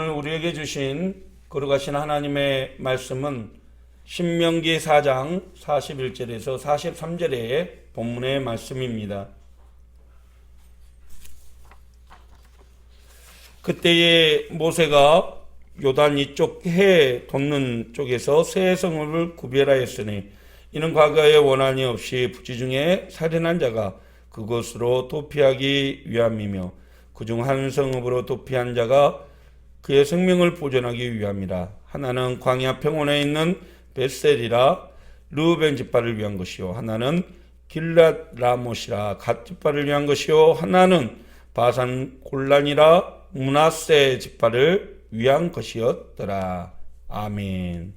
오늘 우리에게 주신 거룩하신 하나님의 말씀은 신명기 4장 41절에서 43절의 본문의 말씀입니다. 그때에 모세가 요단 이쪽 해 돋는 쪽에서 세 성읍을 구별하였으니 이는 과거에 원한이 없이 부지 중에 살인한 자가 그것으로 도피하기 위함이며 그중 한 성읍으로 도피한 자가 그의 생명을 보존하기 위함이라. 하나는 광야 평원에 있는 베셀이라 르벤 집발을 위한 것이요. 하나는 길랏 라못이라 갓 집발을 위한 것이요. 하나는 바산 골란이라 문하세 집발을 위한 것이었더라. 아멘.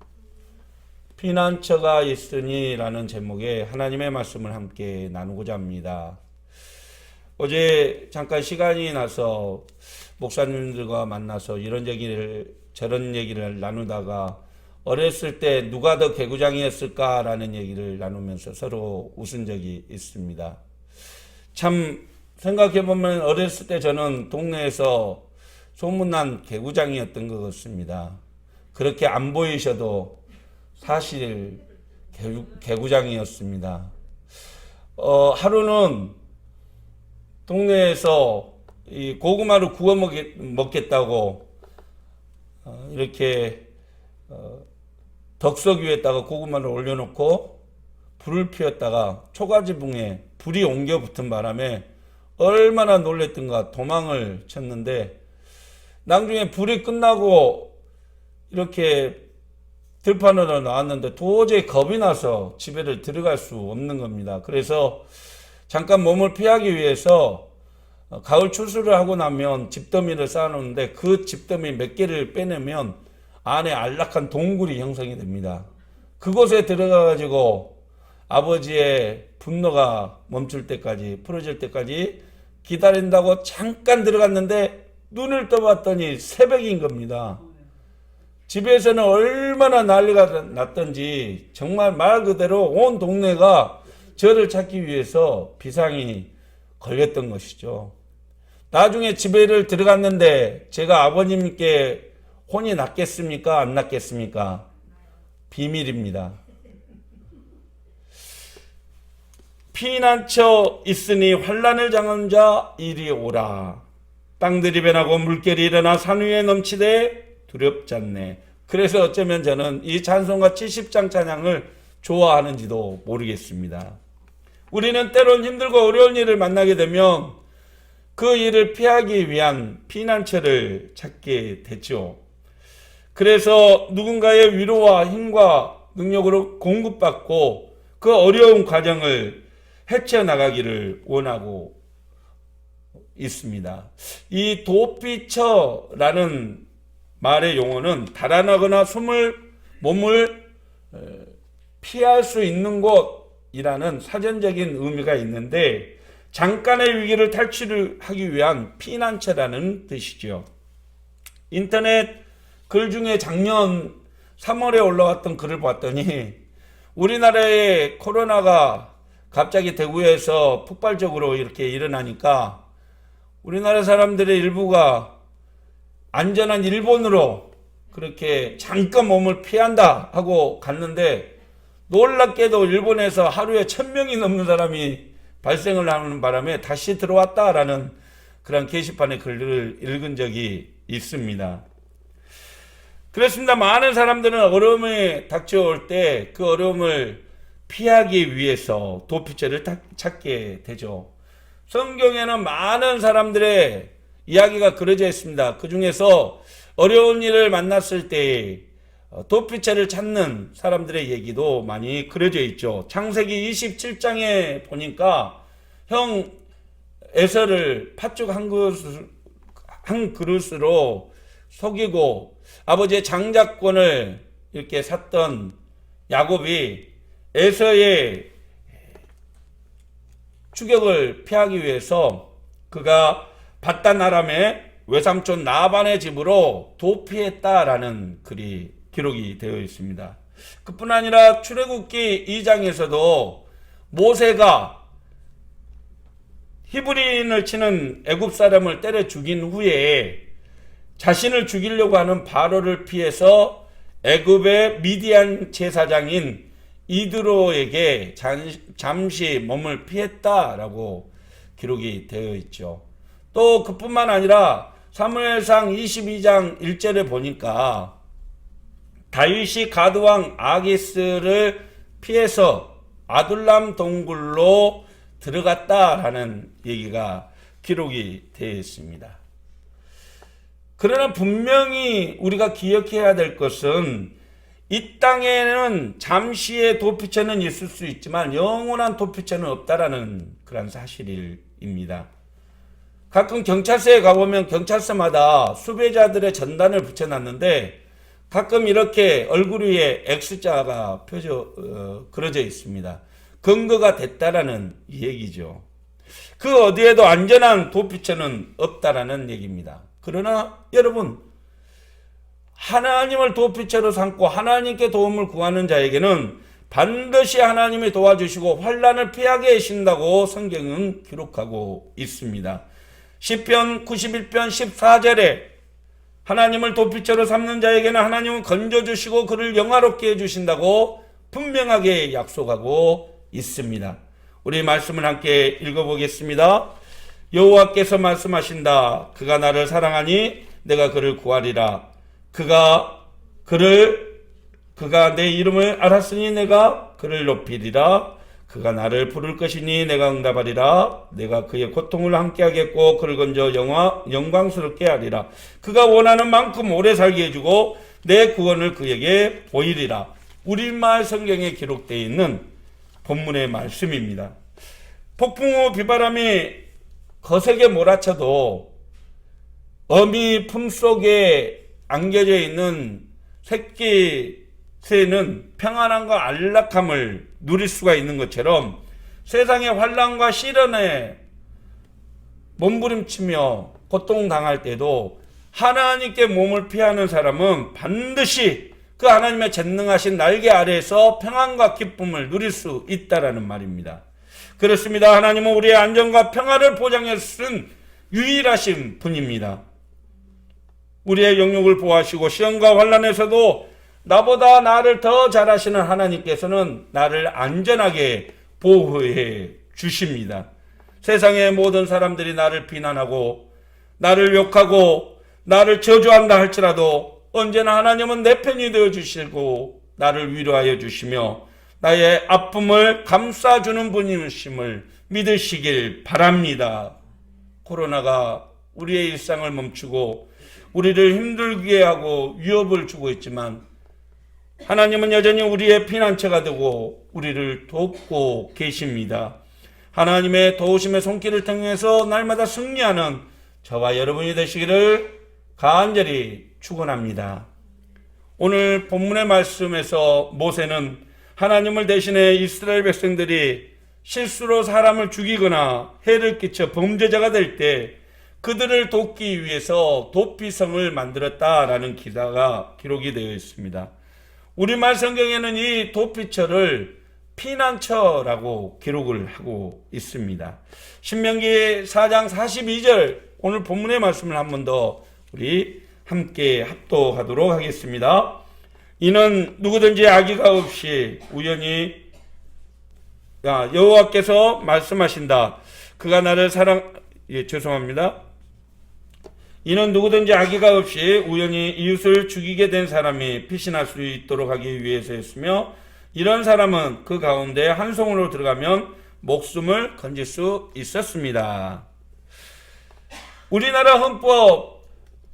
피난처가 있으니라는 제목의 하나님의 말씀을 함께 나누고자 합니다. 어제 잠깐 시간이 나서 목사님들과 만나서 이런 얘기를 저런 얘기를 나누다가 어렸을 때 누가 더 개구장이었을까라는 얘기를 나누면서 서로 웃은 적이 있습니다. 참 생각해 보면 어렸을 때 저는 동네에서 소문난 개구장이었던 것 같습니다. 그렇게 안 보이셔도 사실 개구, 개구장이었습니다. 어, 하루는 동네에서 이 고구마를 구워 먹겠, 먹겠 다고 어, 이렇게 어, 덕석 위에다가 고구마를 올려놓고 불을 피웠다가 초가지붕에 불이 옮겨 붙은 바람에 얼마나 놀랬던가 도망을 쳤는데 나중에 불이 끝나고 이렇게 들판으로 나왔는데 도저히 겁이 나서 집에를 들어갈 수 없는 겁니다. 그래서 잠깐 몸을 피하기 위해서 어, 가을 추수를 하고 나면 집더미를 쌓아놓는데 그 집더미 몇 개를 빼내면 안에 안락한 동굴이 형성이 됩니다. 그곳에 들어가가지고 아버지의 분노가 멈출 때까지 풀어질 때까지 기다린다고 잠깐 들어갔는데 눈을 떠봤더니 새벽인 겁니다. 집에서는 얼마나 난리가 났던지 정말 말 그대로 온 동네가 저를 찾기 위해서 비상이 걸렸던 것이죠. 나중에 집에를 들어갔는데 제가 아버님께 혼이 났겠습니까? 안 났겠습니까? 비밀입니다. 피난처 있으니 환란을 당한 자 이리 오라. 땅들이 변하고 물결이 일어나 산 위에 넘치되 두렵지 않네. 그래서 어쩌면 저는 이 찬송가 70장 찬양을 좋아하는지도 모르겠습니다. 우리는 때론 힘들고 어려운 일을 만나게 되면 그 일을 피하기 위한 피난처를 찾게 되죠. 그래서 누군가의 위로와 힘과 능력으로 공급받고 그 어려운 과정을 헤쳐나가기를 원하고 있습니다. 이 도피처라는 말의 용어는 달아나거나 숨을 몸을 피할 수 있는 곳이라는 사전적인 의미가 있는데 잠깐의 위기를 탈출하기 위한 피난처라는 뜻이죠. 인터넷 글 중에 작년 3월에 올라왔던 글을 봤더니 우리나라의 코로나가 갑자기 대구에서 폭발적으로 이렇게 일어나니까 우리나라 사람들의 일부가 안전한 일본으로 그렇게 잠깐 몸을 피한다 하고 갔는데 놀랍게도 일본에서 하루에 천 명이 넘는 사람이 발생을 하는 바람에 다시 들어왔다라는 그런 게시판의 글을 읽은 적이 있습니다. 그렇습니다. 많은 사람들은 어려움에 닥쳐올 때 그 어려움을 피하기 위해서 도피처를 찾게 되죠. 성경에는 많은 사람들의 이야기가 그려져 있습니다. 그 중에서 어려운 일을 만났을 때 도피처를 찾는 사람들의 얘기도 많이 그려져 있죠. 창세기 27장에 보니까 형 에서를 팥죽 한, 그릇, 한 그릇으로 속이고 아버지의 장자권을 이렇게 샀던 야곱이 에서의 추격을 피하기 위해서 그가 바단 아람의 외삼촌 나반의 집으로 도피했다라는 글이 기록이 되어 있습니다. 그뿐 아니라 출애굽기 2장에서도 모세가 히브리인을 치는 애굽 사람을 때려 죽인 후에 자신을 죽이려고 하는 바로를 피해서 애굽의 미디안 제사장인 이드로에게 잠- 잠시 몸을 피했다라고 기록이 되어 있죠. 또 그뿐만 아니라 사무엘상 22장 1절에 보니까 다윗이 가드왕 아기스를 피해서 아둘람 동굴로 들어갔다라는 얘기가 기록이 되어 있습니다. 그러나 분명히 우리가 기억해야 될 것은 이 땅에는 잠시의 도피처는 있을 수 있지만 영원한 도피처는 없다라는 그런 사실입니다. 가끔 경찰서에 가보면 경찰서마다 수배자들의 전단을 붙여놨는데 가끔 이렇게 얼굴 위에 X자가 펴져 어, 그려져 있습니다. 근거가 됐다라는 얘기죠. 그 어디에도 안전한 도피처는 없다라는 얘기입니다. 그러나 여러분 하나님을 도피처로 삼고 하나님께 도움을 구하는 자에게는 반드시 하나님이 도와주시고 환란을 피하게 하신다고 성경은 기록하고 있습니다. 시편 91편 14절에 하나님을 도피처로 삼는 자에게는 하나님은 건져주시고 그를 영화롭게 해주신다고 분명하게 약속하고 있습니다. 우리 말씀을 함께 읽어보겠습니다. 여호와께서 말씀하신다. 그가 나를 사랑하니 내가 그를 구하리라. 그가 그를 그가 내 이름을 알았으니 내가 그를 높이리라. 그가 나를 부를 것이니 내가 응답하리라. 내가 그의 고통을 함께하겠고 그를 건져 영화 영광스럽게 하리라. 그가 원하는 만큼 오래 살게 해주고 내 구원을 그에게 보이리라. 우리말 성경에 기록되어 있는 본문의 말씀입니다. 폭풍 후 비바람이 거세게 몰아쳐도 어미 품 속에 안겨져 있는 새끼 새는 평안함과 안락함을 누릴 수가 있는 것처럼 세상의 환란과 시련에 몸부림치며 고통당할 때도 하나님께 몸을 피하는 사람은 반드시 그 하나님의 전능하신 날개 아래에서 평안과 기쁨을 누릴 수 있다라는 말입니다. 그렇습니다. 하나님은 우리의 안전과 평화를 보장해 쓴 유일하신 분입니다. 우리의 영역을 보호하시고 시험과 환란에서도 나보다 나를 더 잘하시는 하나님께서는 나를 안전하게 보호해 주십니다. 세상의 모든 사람들이 나를 비난하고 나를 욕하고 나를 저주한다 할지라도 언제나 하나님은 내 편이 되어 주시고 나를 위로하여 주시며 나의 아픔을 감싸주는 분이심을 믿으시길 바랍니다. 코로나가 우리의 일상을 멈추고 우리를 힘들게 하고 위협을 주고 있지만 하나님은 여전히 우리의 피난처가 되고 우리를 돕고 계십니다. 하나님의 도우심의 손길을 통해서 날마다 승리하는 저와 여러분이 되시기를 간절히 축원합니다. 오늘 본문의 말씀에서 모세는 하나님을 대신해 이스라엘 백성들이 실수로 사람을 죽이거나 해를 끼쳐 범죄자가 될 때 그들을 돕기 위해서 도피성을 만들었다라는 기사가 기록이 되어 있습니다. 우리말 성경에는 이 도피처를 피난처라고 기록을 하고 있습니다. 신명기 4장 42절 오늘 본문의 말씀을 한 번 더 우리 함께 합독하도록 하겠습니다. 이는 누구든지 악의가 없이 우연히 야, 여호와께서 말씀하신다. 그가 나를 사랑 예, 죄송합니다. 이는 누구든지 악의가 없이 우연히 이웃을 죽이게 된 사람이 피신할 수 있도록 하기 위해서였으며 이런 사람은 그 가운데 한 송으로 들어가면 목숨을 건질 수 있었습니다. 우리나라 헌법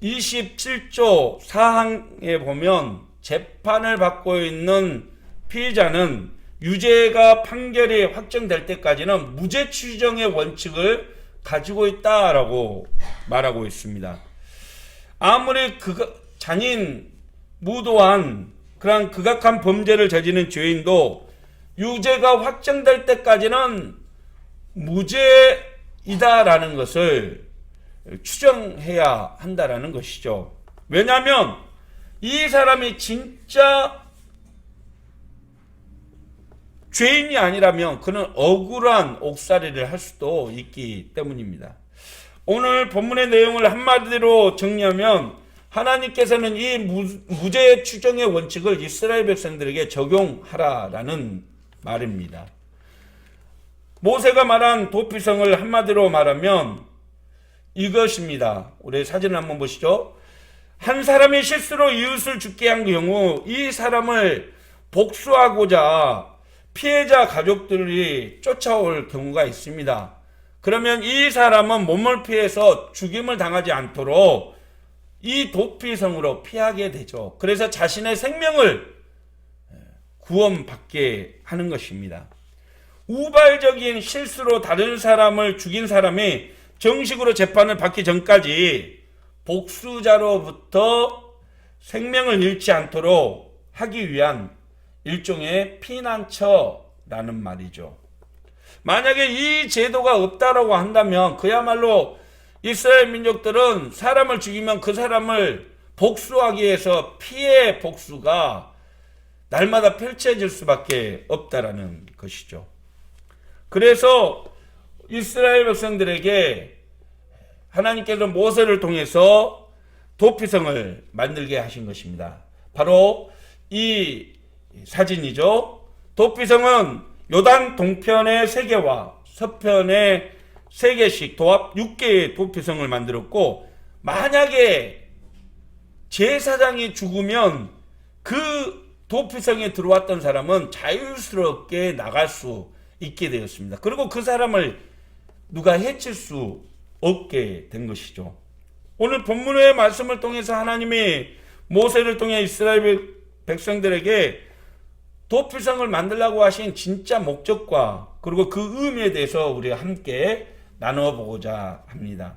27조 4항에 보면 재판을 받고 있는 피의자는 유죄가 판결이 확정될 때까지는 무죄 추정의 원칙을 가지고 있다라고 말하고 있습니다. 아무리 그 잔인 무도한 그런 극악한 범죄를 저지른 죄인도 유죄가 확정될 때까지는 무죄이다라는 것을 추정해야 한다라는 것이죠. 왜냐하면 이 사람이 진짜 죄인이 아니라면 그는 억울한 옥살이를 할 수도 있기 때문입니다. 오늘 본문의 내용을 한마디로 정리하면 하나님께서는 이 무, 무죄 추정의 원칙을 이스라엘 백성들에게 적용하라라는 말입니다. 모세가 말한 도피성을 한마디로 말하면 이것입니다. 우리 사진을 한번 보시죠. 한 사람이 실수로 이웃을 죽게 한 경우 이 사람을 복수하고자 피해자 가족들이 쫓아올 경우가 있습니다. 그러면 이 사람은 몸을 피해서 죽임을 당하지 않도록 이 도피성으로 피하게 되죠. 그래서 자신의 생명을 구원받게 하는 것입니다. 우발적인 실수로 다른 사람을 죽인 사람이 정식으로 재판을 받기 전까지 복수자로부터 생명을 잃지 않도록 하기 위한 일종의 피난처라는 말이죠. 만약에 이 제도가 없다라고 한다면 그야말로 이스라엘 민족들은 사람을 죽이면 그 사람을 복수하기 위해서 피해 복수가 날마다 펼쳐질 수밖에 없다라는 것이죠. 그래서 이스라엘 백성들에게 하나님께서 모세를 통해서 도피성을 만들게 하신 것입니다. 바로 이 사진이죠. 도피성은 요단 동편의 세 개와 서편의 세 개씩 도합 6개의 도피성을 만들었고 만약에 제사장이 죽으면 그 도피성에 들어왔던 사람은 자유스럽게 나갈 수 있게 되었습니다. 그리고 그 사람을 누가 해칠 수 없게 된 것이죠. 오늘 본문의 말씀을 통해서 하나님이 모세를 통해 이스라엘 백성들에게 도피성을 만들라고 하신 진짜 목적과 그리고 그 의미에 대해서 우리가 함께 나누어 보고자 합니다.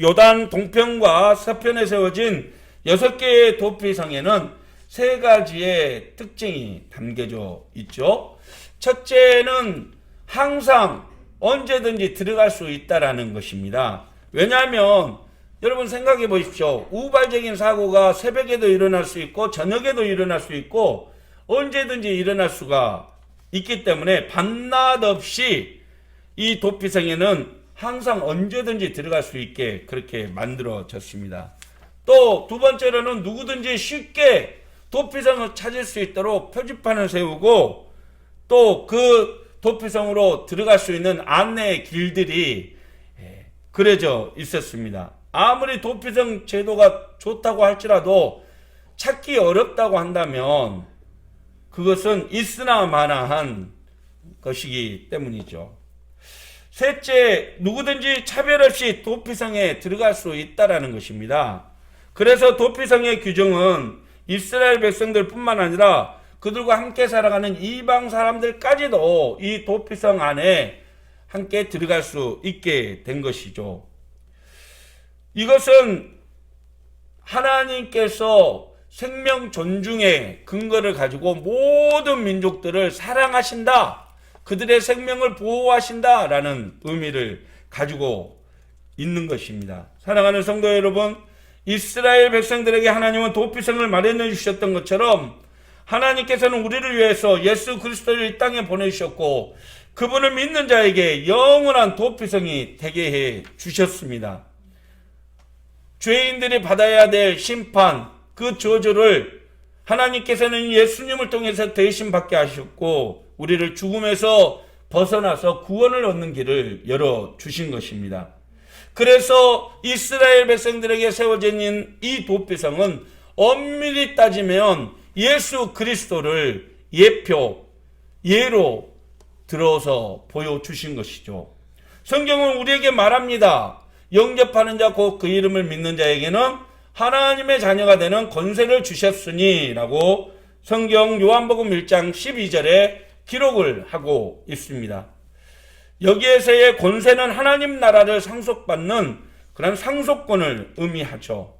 요단 동편과 서편에 세워진 여섯 개의 도피성에는 세 가지의 특징이 담겨져 있죠. 첫째는 항상 언제든지 들어갈 수 있다라는 것입니다. 왜냐하면 여러분 생각해 보십시오. 우발적인 사고가 새벽에도 일어날 수 있고 저녁에도 일어날 수 있고 언제든지 일어날 수가 있기 때문에 밤낮 없이 이 도피성에는 항상 언제든지 들어갈 수 있게 그렇게 만들어졌습니다. 또 두 번째로는 누구든지 쉽게 도피성을 찾을 수 있도록 표지판을 세우고 또 그 도피성으로 들어갈 수 있는 안내 길들이 예, 그려져 있었습니다. 아무리 도피성 제도가 좋다고 할지라도 찾기 어렵다고 한다면 그것은 있으나 마나한 것이기 때문이죠. 셋째, 누구든지 차별 없이 도피성에 들어갈 수 있다라는 것입니다. 그래서 도피성의 규정은 이스라엘 백성들뿐만 아니라 그들과 함께 살아가는 이방 사람들까지도 이 도피성 안에 함께 들어갈 수 있게 된 것이죠. 이것은 하나님께서 생명 존중의 근거를 가지고 모든 민족들을 사랑하신다. 그들의 생명을 보호하신다 라는 의미를 가지고 있는 것입니다. 사랑하는 성도 여러분, 이스라엘 백성들에게 하나님은 도피성을 마련해 주셨던 것처럼 하나님께서는 우리를 위해서 예수 그리스도를 이 땅에 보내주셨고 그분을 믿는 자에게 영원한 도피성이 되게 해 주셨습니다. 죄인들이 받아야 될 심판, 그 저주를 하나님께서는 예수님을 통해서 대신 받게 하셨고 우리를 죽음에서 벗어나서 구원을 얻는 길을 열어 주신 것입니다. 그래서 이스라엘 백성들에게 세워진 이 도피성은 엄밀히 따지면 예수 그리스도를 예표, 예로 들어서 보여주신 것이죠. 성경은 우리에게 말합니다. 영접하는 자, 곧 그 이름을 믿는 자에게는 하나님의 자녀가 되는 권세를 주셨으니 라고 성경 요한복음 1장 12절에 기록을 하고 있습니다. 여기에서의 권세는 하나님 나라를 상속받는 그런 상속권을 의미하죠.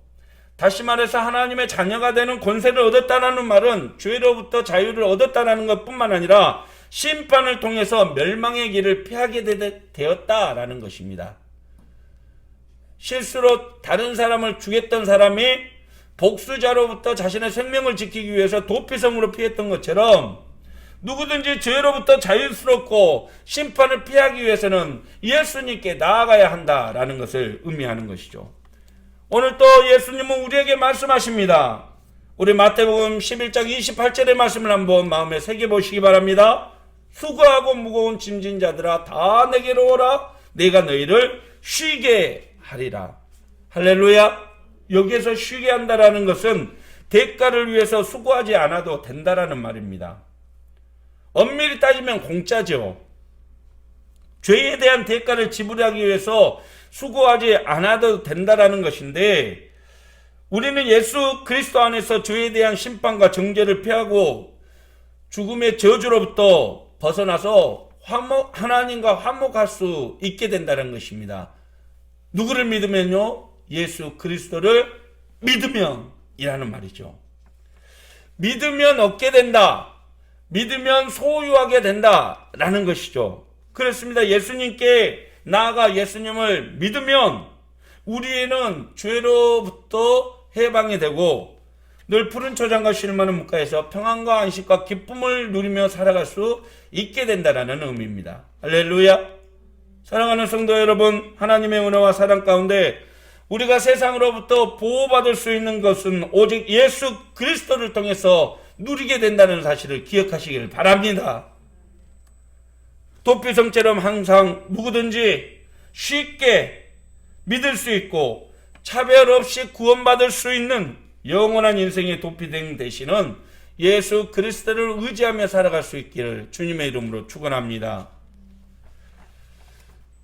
다시 말해서 하나님의 자녀가 되는 권세를 얻었다는 말은 죄로부터 자유를 얻었다는 것뿐만 아니라 심판을 통해서 멸망의 길을 피하게 되었다라는 것입니다. 실수로 다른 사람을 죽였던 사람이 복수자로부터 자신의 생명을 지키기 위해서 도피성으로 피했던 것처럼 누구든지 죄로부터 자유스럽고 심판을 피하기 위해서는 예수님께 나아가야 한다라는 것을 의미하는 것이죠. 오늘 또 예수님은 우리에게 말씀하십니다. 우리 마태복음 11장 28절의 말씀을 한번 마음에 새겨 보시기 바랍니다. 수고하고 무거운 짐진 자들아 다 내게로 오라 내가 너희를 쉬게 하리라. 할렐루야. 여기에서 쉬게 한다라는 것은 대가를 위해서 수고하지 않아도 된다라는 말입니다. 엄밀히 따지면 공짜죠. 죄에 대한 대가를 지불하기 위해서 수고하지 않아도 된다라는 것인데 우리는 예수 그리스도 안에서 죄에 대한 심판과 정죄를 피하고 죽음의 저주로부터 벗어나서 화목, 하나님과 화목할 수 있게 된다는 것입니다. 누구를 믿으면요? 예수 그리스도를 믿으면이라는 말이죠. 믿으면 얻게 된다. 믿으면 소유하게 된다 라는 것이죠. 그렇습니다. 예수님께 나아가 예수님을 믿으면 우리는 죄로부터 해방이 되고 늘 푸른 초장과 쉴 만한 물가에서 평안과 안식과 기쁨을 누리며 살아갈 수 있게 된다라는 의미입니다. 할렐루야. 사랑하는 성도 여러분, 하나님의 은혜와 사랑 가운데 우리가 세상으로부터 보호받을 수 있는 것은 오직 예수 그리스도를 통해서 누리게 된다는 사실을 기억하시길 바랍니다. 도피성처럼 항상 누구든지 쉽게 믿을 수 있고 차별 없이 구원받을 수 있는 영원한 인생의 도피된 대신은 예수 그리스도를 의지하며 살아갈 수 있기를 주님의 이름으로 축원합니다.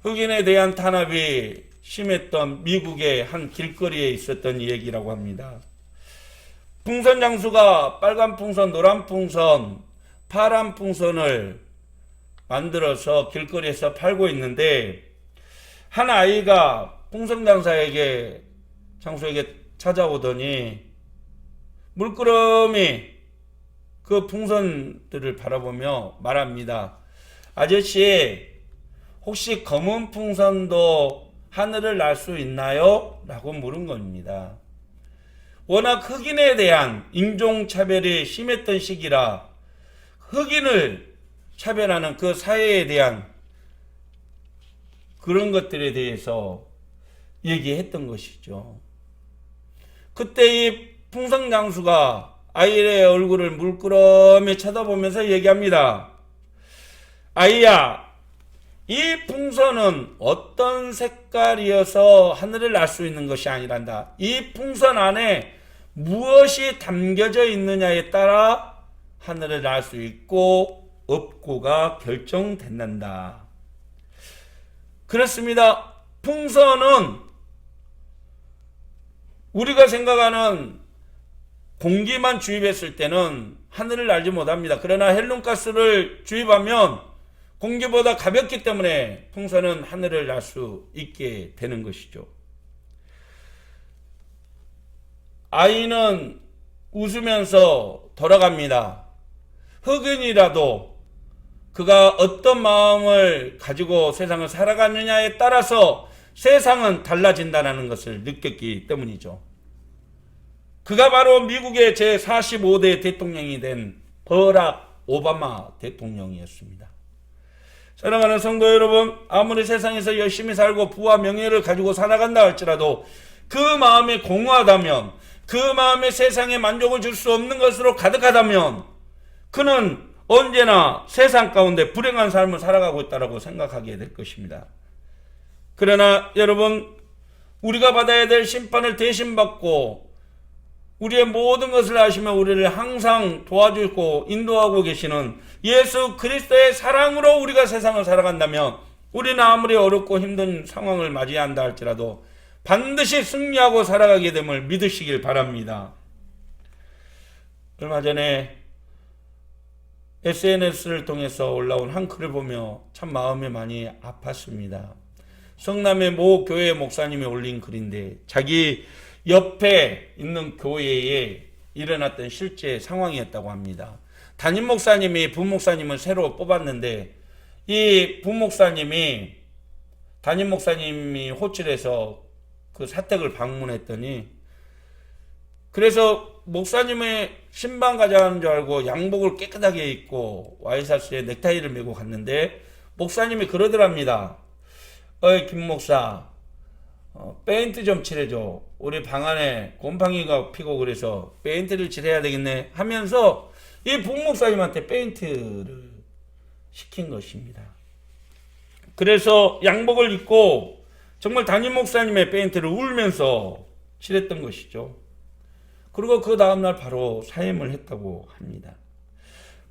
흑인에 대한 탄압이 심했던 미국의 한 길거리에 있었던 얘기라고 합니다. 풍선 장수가 빨간 풍선, 노란 풍선, 파란 풍선을 만들어서 길거리에서 팔고 있는데 한 아이가 풍선 장사에게 장수에게 찾아오더니 물끄러미 그 풍선들을 바라보며 말합니다. 아저씨 혹시 검은 풍선도 하늘을 날 수 있나요? 라고 물은 겁니다. 워낙 흑인에 대한 인종차별이 심했던 시기라 흑인을 차별하는 그 사회에 대한 그런 것들에 대해서 얘기했던 것이죠. 그때 이 풍성 장수가 아이의 얼굴을 물끄러미 쳐다보면서 얘기합니다. 아이야, 이 풍선은 어떤 색깔이어서 하늘을 날 수 있는 것이 아니란다. 이 풍선 안에 무엇이 담겨져 있느냐에 따라 하늘을 날 수 있고 없고가 결정된단다. 그렇습니다. 풍선은 우리가 생각하는 공기만 주입했을 때는 하늘을 날지 못합니다. 그러나 헬륨가스를 주입하면 공기보다 가볍기 때문에 풍선은 하늘을 날 수 있게 되는 것이죠. 아이는 웃으면서 돌아갑니다. 흑인이라도 그가 어떤 마음을 가지고 세상을 살아가느냐에 따라서 세상은 달라진다는 것을 느꼈기 때문이죠. 그가 바로 미국의 제45대 대통령이 된 버락 오바마 대통령이었습니다. 사랑하는 성도 여러분, 아무리 세상에서 열심히 살고 부와 명예를 가지고 살아간다 할지라도 그 마음이 공허하다면, 그 마음에 세상에 만족을 줄 수 없는 것으로 가득하다면, 그는 언제나 세상 가운데 불행한 삶을 살아가고 있다고 생각하게 될 것입니다. 그러나 여러분, 우리가 받아야 될 심판을 대신 받고 우리의 모든 것을 아시며 우리를 항상 도와주고 인도하고 계시는 예수 그리스도의 사랑으로 우리가 세상을 살아간다면 우리는 아무리 어렵고 힘든 상황을 맞이한다 할지라도 반드시 승리하고 살아가게 됨을 믿으시길 바랍니다. 얼마 전에 SNS를 통해서 올라온 한 글을 보며 참 마음이 많이 아팠습니다. 성남의 모 교회 목사님이 올린 글인데 자기 옆에 있는 교회에 일어났던 실제 상황이었다고 합니다. 담임 목사님이 부목사님을 새로 뽑았는데 이 부목사님이 담임 목사님이 호출해서 그 사택을 방문했더니 그래서 목사님의 신방 가자는 줄 알고 양복을 깨끗하게 입고 와이셔츠에 넥타이를 메고 갔는데 목사님이 그러더랍니다. 어이 김 목사 어, 페인트 좀 칠해줘. 우리 방 안에 곰팡이가 피고 그래서 페인트를 칠해야 되겠네 하면서 이 부목사님한테 페인트를 시킨 것입니다. 그래서 양복을 입고 정말 담임 목사님의 페인트를 울면서 칠했던 것이죠. 그리고 그 다음날 바로 사임을 했다고 합니다.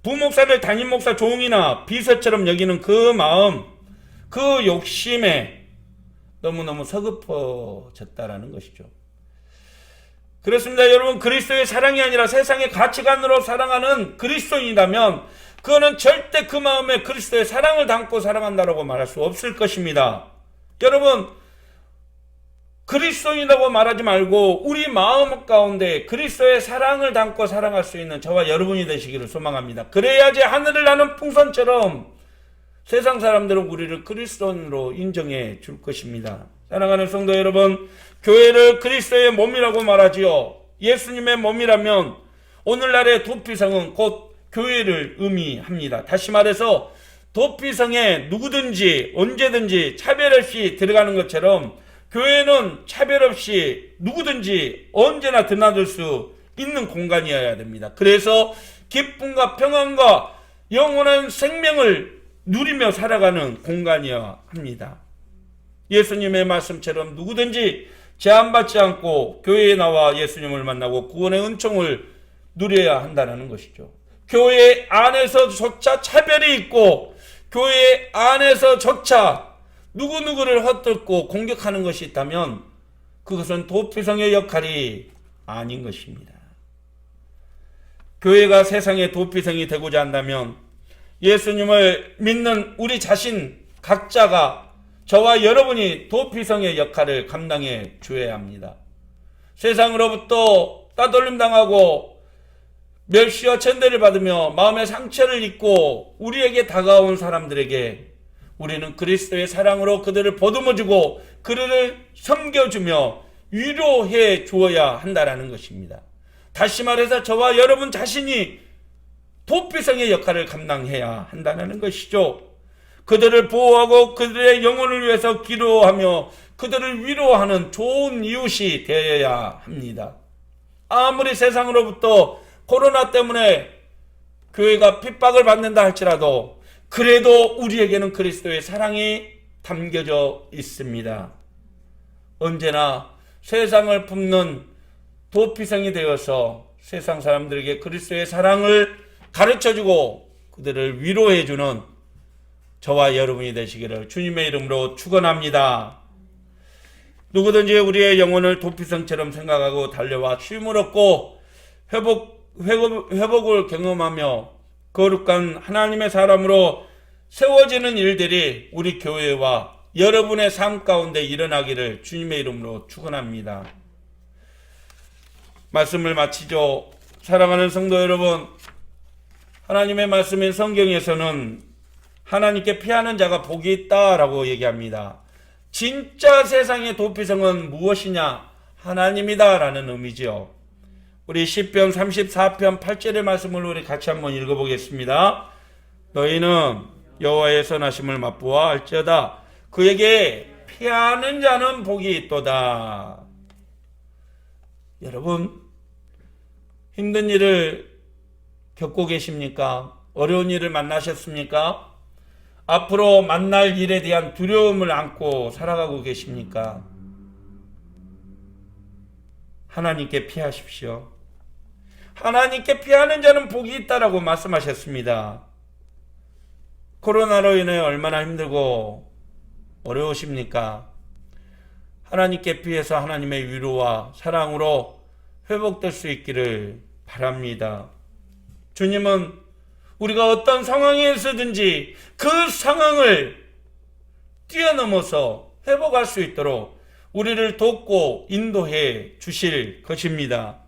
부목사를 담임 목사 종이나 비서처럼 여기는 그 마음, 그 욕심에 너무너무 서글퍼졌다라는 것이죠. 그렇습니다. 여러분, 그리스도의 사랑이 아니라 세상의 가치관으로 사랑하는 그리스도인이라면 그거는 절대 그 마음에 그리스도의 사랑을 담고 사랑한다라고 말할 수 없을 것입니다. 여러분, 그리스도인이라고 말하지 말고 우리 마음 가운데 그리스도의 사랑을 담고 사랑할 수 있는 저와 여러분이 되시기를 소망합니다. 그래야지 하늘을 나는 풍선처럼 세상 사람들은 우리를 그리스도인으로 인정해 줄 것입니다. 사랑하는 성도 여러분, 교회를 그리스도의 몸이라고 말하지요. 예수님의 몸이라면 오늘날의 도피성은 곧 교회를 의미합니다. 다시 말해서 도피성에 누구든지 언제든지 차별 없이 들어가는 것처럼 교회는 차별 없이 누구든지 언제나 드나들 수 있는 공간이어야 됩니다. 그래서 기쁨과 평안과 영원한 생명을 누리며 살아가는 공간이어야 합니다. 예수님의 말씀처럼 누구든지 제한받지 않고 교회에 나와 예수님을 만나고 구원의 은총을 누려야 한다는 것이죠. 교회 안에서조차 차별이 있고 교회 안에서조차 누구누구를 헛들고 공격하는 것이 있다면 그것은 도피성의 역할이 아닌 것입니다. 교회가 세상의 도피성이 되고자 한다면 예수님을 믿는 우리 자신 각자가 저와 여러분이 도피성의 역할을 감당해 줘야 합니다. 세상으로부터 따돌림 당하고 멸시와 천대를 받으며 마음의 상처를 입고 우리에게 다가온 사람들에게 우리는 그리스도의 사랑으로 그들을 보듬어주고 그들을 섬겨주며 위로해 주어야 한다라는 것입니다. 다시 말해서 저와 여러분 자신이 도피성의 역할을 감당해야 한다는 것이죠. 그들을 보호하고 그들의 영혼을 위해서 기도하며 그들을 위로하는 좋은 이웃이 되어야 합니다. 아무리 세상으로부터 코로나 때문에 교회가 핍박을 받는다 할지라도 그래도 우리에게는 그리스도의 사랑이 담겨져 있습니다. 언제나 세상을 품는 도피성이 되어서 세상 사람들에게 그리스도의 사랑을 가르쳐주고 그들을 위로해주는 저와 여러분이 되시기를 주님의 이름으로 축원합니다. 누구든지 우리의 영혼을 도피성처럼 생각하고 달려와 쉼을 얻고 회복, 회복, 회복을 경험하며 거룩한 하나님의 사람으로 세워지는 일들이 우리 교회와 여러분의 삶 가운데 일어나기를 주님의 이름으로 축원합니다. 말씀을 마치죠. 사랑하는 성도 여러분, 하나님의 말씀인 성경에서는 하나님께 피하는 자가 복이 있다라고 얘기합니다. 진짜 세상의 도피성은 무엇이냐? 하나님이다라는 의미지요. 우리 10편 34편 8절의 말씀을 우리 같이 한번 읽어보겠습니다. 너희는 여호와의 선하심을 맛보아 알지어다. 그에게 피하는 자는 복이 있도다. 여러분 힘든 일을 겪고 계십니까? 어려운 일을 만나셨습니까? 앞으로 만날 일에 대한 두려움을 안고 살아가고 계십니까? 하나님께 피하십시오. 하나님께 피하는 자는 복이 있다라고 말씀하셨습니다. 코로나로 인해 얼마나 힘들고 어려우십니까? 하나님께 피해서 하나님의 위로와 사랑으로 회복될 수 있기를 바랍니다. 주님은 우리가 어떤 상황에서든지 그 상황을 뛰어넘어서 회복할 수 있도록 우리를 돕고 인도해 주실 것입니다.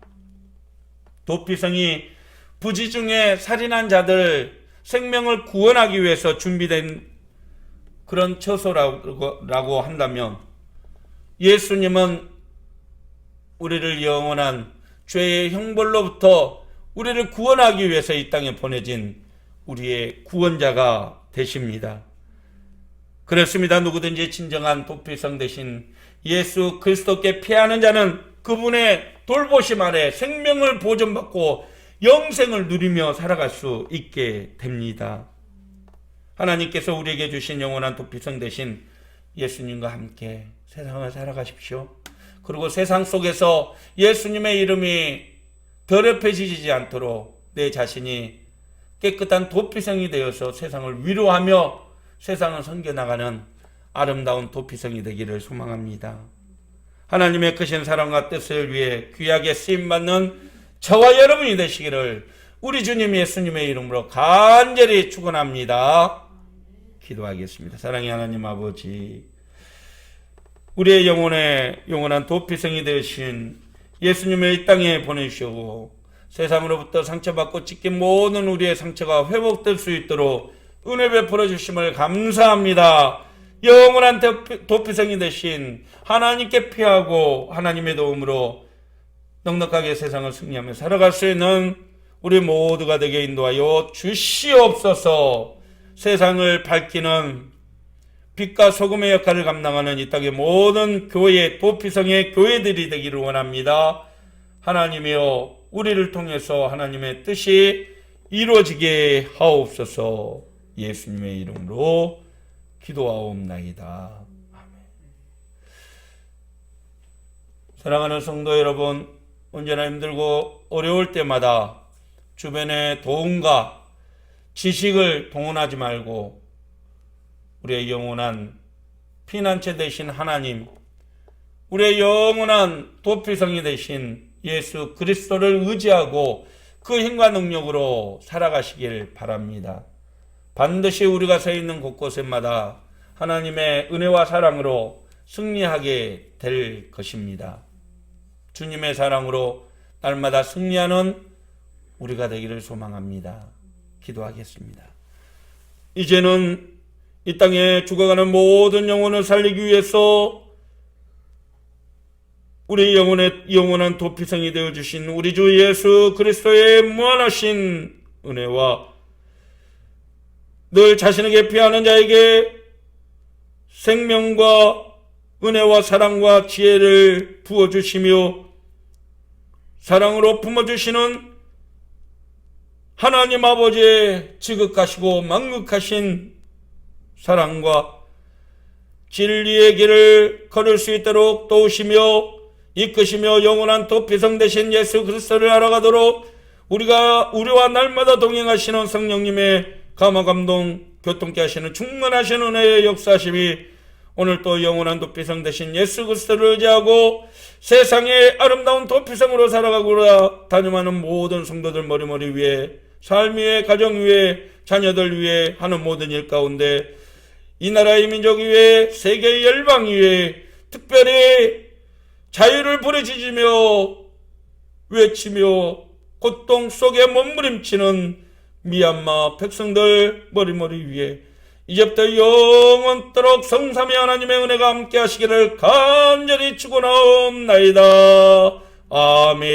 도피성이 부지 중에 살인한 자들 생명을 구원하기 위해서 준비된 그런 처소라고 한다면 예수님은 우리를 영원한 죄의 형벌로부터 우리를 구원하기 위해서 이 땅에 보내진 우리의 구원자가 되십니다. 그렇습니다. 누구든지 진정한 도피성 대신 예수 그리스도께 피하는 자는 그분의 돌보심 아래 생명을 보존받고 영생을 누리며 살아갈 수 있게 됩니다. 하나님께서 우리에게 주신 영원한 도피성 대신 예수님과 함께 세상을 살아가십시오. 그리고 세상 속에서 예수님의 이름이 더럽혀지지 않도록 내 자신이 깨끗한 도피성이 되어서 세상을 위로하며 세상을 섬겨나가는 아름다운 도피성이 되기를 소망합니다. 하나님의 크신 사랑과 뜻을 위해 귀하게 쓰임받는 저와 여러분이 되시기를 우리 주님 예수님의 이름으로 간절히 축원합니다. 기도하겠습니다. 사랑의 하나님 아버지, 우리의 영혼에 영원한 도피성이 되신 예수님을 이 땅에 보내주시고 세상으로부터 상처받고 찢긴 모든 우리의 상처가 회복될 수 있도록 은혜 베풀어 주심을 감사합니다. 영원한 도피- 도피성이 되신 하나님께 피하고 하나님의 도움으로 넉넉하게 세상을 승리하며 살아갈 수 있는 우리 모두가 되게 인도하여 주시옵소서 세상을 밝히는 빛과 소금의 역할을 감당하는 이 땅의 모든 교회, 도피성의 교회들이 되기를 원합니다. 하나님이여, 우리를 통해서 하나님의 뜻이 이루어지게 하옵소서 예수님의 이름으로 기도하옵나이다. 아멘. 사랑하는 성도 여러분, 언제나 힘들고 어려울 때마다 주변의 도움과 지식을 동원하지 말고 우리의 영원한 피난처 되신 하나님, 우리의 영원한 도피성이 되신 예수 그리스도를 의지하고 그 힘과 능력으로 살아가시길 바랍니다. 반드시 우리가 서 있는 곳곳마다 하나님의 은혜와 사랑으로 승리하게 될 것입니다. 주님의 사랑으로 날마다 승리하는 우리가 되기를 소망합니다. 기도하겠습니다. 이제는 이 땅에 죽어가는 모든 영혼을 살리기 위해서 우리 영혼의 영원한 도피성이 되어 주신 우리 주 예수 그리스도의 무한하신 은혜와 늘 자신에게 피하는 자에게 생명과 은혜와 사랑과 지혜를 부어 주시며 사랑으로 품어 주시는 하나님 아버지의 지극하시고 망극하신 사랑과 진리의 길을 걸을 수 있도록 도우시며 이끄시며 영원한 도피성되신 예수 그리스도를 알아가도록 우리가 우리와 날마다 동행하시는 성령님의 감화 감동 교통케 하시는 충만하신 은혜의 역사심이 오늘 또 영원한 도피성 되신 예수 그리스도를 의지하고 세상의 아름다운 도피성으로 살아가고 다녀하는 모든 성도들 머리머리 위에 삶 위에 가정 위에 자녀들 위에 하는 모든 일 가운데 이 나라의 민족 위에 세계의 열방 위에 특별히 자유를 부르짖으며 외치며 고통 속에 몸부림치는 미얀마 백성들 머리머리 위에 이제부터 영원토록 성삼위 하나님의 은혜가 함께 하시기를 간절히 축원하옵나이다. 아멘